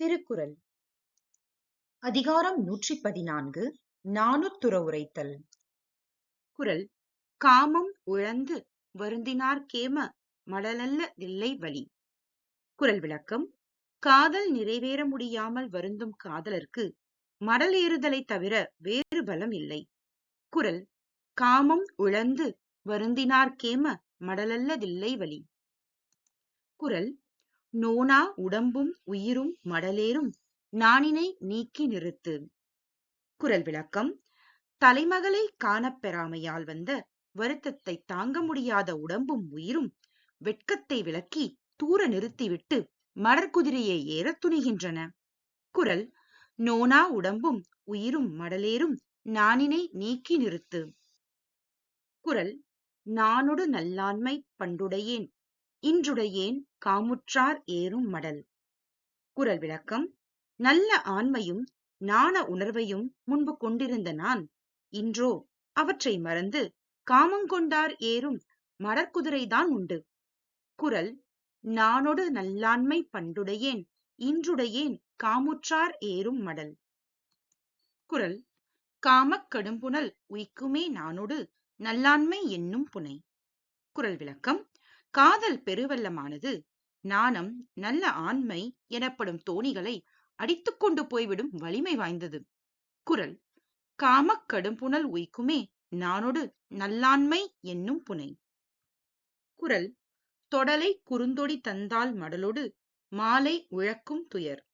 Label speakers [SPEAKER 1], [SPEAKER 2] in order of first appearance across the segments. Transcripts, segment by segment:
[SPEAKER 1] திருக்குறள். அதிகாரம் நூற்றி பதினான்கு நாணுத்துற உரைத்தல் குரல் காமம் உழந்து வருந்தினார் கேம மடலல்ல இல்லை வழி குரல் விளக்கம் காதல் நிறைவேற முடியாமல் வருந்தும் காதலர்க்கு மடல் ஏறுதலை தவிர வேறு பலம் இல்லை. குரல் காமம் உழந்து வருந்தினார் கேம மடலல்லதில்லை வழி குரல் நோனா உடம்பும் உயிரும் மடலேறும். நாணினை நீக்கி நிறுத்து. குரல் விளக்கம். தலைமகளை காணப்பெறாமையால் வந்த வருத்தத்தை தாங்க முடியாத உடம்பும் உயிரும் வெட்கத்தை விளக்கி தூர நிறுத்திவிட்டு மடற்குதிரையை ஏற துணிகின்றன. குரல். நோனா உடம்பும் உயிரும் மடலேறும். நாணினை நீக்கி நிறுத்து. குரல். நானொடு நல்லாண்மை பண்டுடையேன் இன்றுடையேன் காமுற்றார் ஏறும் மடல்? குரல் விளக்கம் நல்ல ஆண்மையும் நாண உணர்வையும் முன்பு கொண்டிருந்த நான் இன்றோ அவற்றை மறந்து காமங்கொண்டார் ஏறும் மடற்குதிரைதான் உண்டு. குரல் நானொடு நல்லாண்மை பண்டுடையேன் இன்றுடையேன் காமுற்றார் ஏறும் மடல்? குரல் காமக் கடும்புணல் உய்க்குமே நானொடு நல்லாண்மை என்னும் புனை. குரல் விளக்கம் காதல் பெருவெள்ளமானது நாணம் நல்ல ஆண்மை எனப்படும் தோணிகளை அடித்துக் கொண்டு போய்விடும் வலிமை வாய்ந்தது. குரல் காமக் புனல் உய்க்குமே நானொடு நல்லாண்மை என்னும் புனை குரல் தொடலை குறுந்தொடி தந்தால் மடலொடு மாலை உழக்கும் துயர்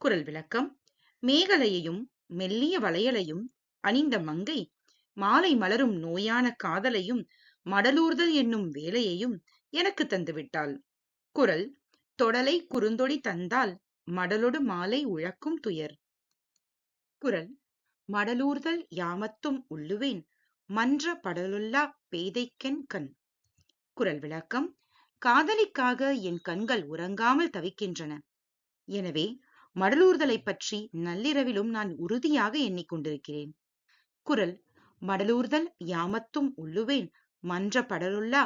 [SPEAKER 1] குரல் விளக்கம் மேகலையையும் மெல்லிய வளையலையும் அணிந்த மங்கை மாலை மலரும் நோயான காதலையும் மடலூர்தல் என்னும் வேலையையும் எனக்கு தந்துவிட்டாள் குறள் தொடலை குறுந்தொடி தந்தால் மடலொடு மாலை உழக்கும் துயர் குறள் மடலூர்தல் யாமத்தும் உள்ளுவேன் மன்ற படலுல்லா பேதைக்கென் கண் குறள் விளக்கம் காதலிக்காக என் கண்கள் உறங்காமல் தவிக்கின்றன. எனவே மடலூர்தலை பற்றி நள்ளிரவிலும் நான் உறுதியாக எண்ணிக்கொண்டிருக்கிறேன் குறள் மடலூர்தல் யாமத்தும் உள்ளுவேன் மன்ற படலுள்ளா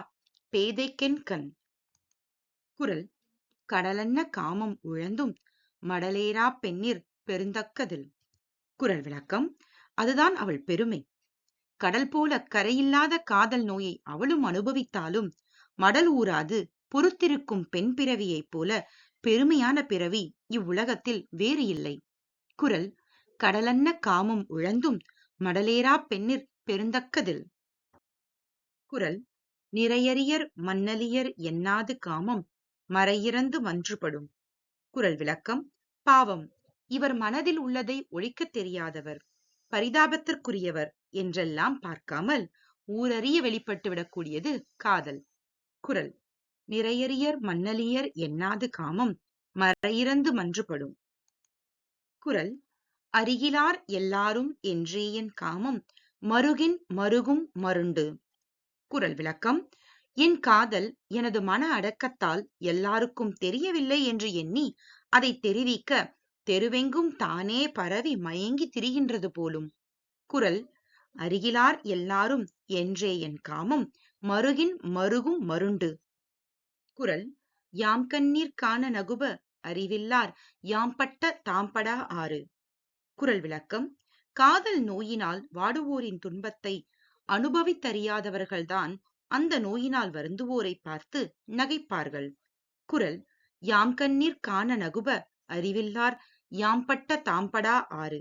[SPEAKER 1] பேதைக்கென்கண் குரல் கடலன்ன காமம் உழந்தும் மடலேரா பெண்ணிற் பெருந்தக்கதில். குரல் விளக்கம் அதுதான் அவள் பெருமை. கடல் போல கரையில்லாத காதல் நோயை அவளும் அனுபவித்தாலும் மடல் ஊராது பொறுத்திருக்கும் பெண் பிறவியைப் போல பெருமையான பிறவி இவ்வுலகத்தில் வேறு இல்லை. குரல் கடலன்ன காமம் உழந்தும் மடலேரா பெண்ணிற் பெருந்தக்கதில். திருக்குறள் நிறையறியர் மன்னலியர் எண்ணாது காமம் மறையிறந்து மன்றுபடும் குரல் விளக்கம் பாவம் இவர் மனதில் உள்ளதை ஒழிக்கத் தெரியாதவர் பரிதாபத்திற்குரியவர் என்றெல்லாம் பார்க்காமல் ஊரறிய வெளிப்பட்டுவிடக்கூடியது காதல் குரல் நிறையறியர் மன்னலியர் எண்ணாது காமம் மறையிறந்து மன்றுபடும் குரல் அருகிலார் எல்லாரும் என்றேயன் காமம் மருகின் மருகும் மருண்டு குரல் விளக்கம். என் காதல் எனது மன அடக்கத்தால் எல்லாருக்கும் தெரியவில்லை என்று எண்ணி அதை தெரிவிக்க தெருவெங்கும் தானே பரவி மயங்கி திரிகின்றது போலும். குரல் அருகிலார் எல்லாரும் என்றே என் காமம் மருகின் மருகும் மருண்டு குரல் யாம் கண்ணீர் காண நகுப அறிவில்லார் யாம்பட்ட தாம்படா ஆறு குரல் விளக்கம் காதல் நோயினால் வாடுவோரின் துன்பத்தை அனுபவித்தறியாதவர்கள்தான் அந்த நோயினால் வருந்துவோரை பார்த்து நகைப்பார்கள். குரல் யாம் கண்ணீர் காண நகுப அறிவில்லார் யாம்பட்ட தாம்படா ஆறு.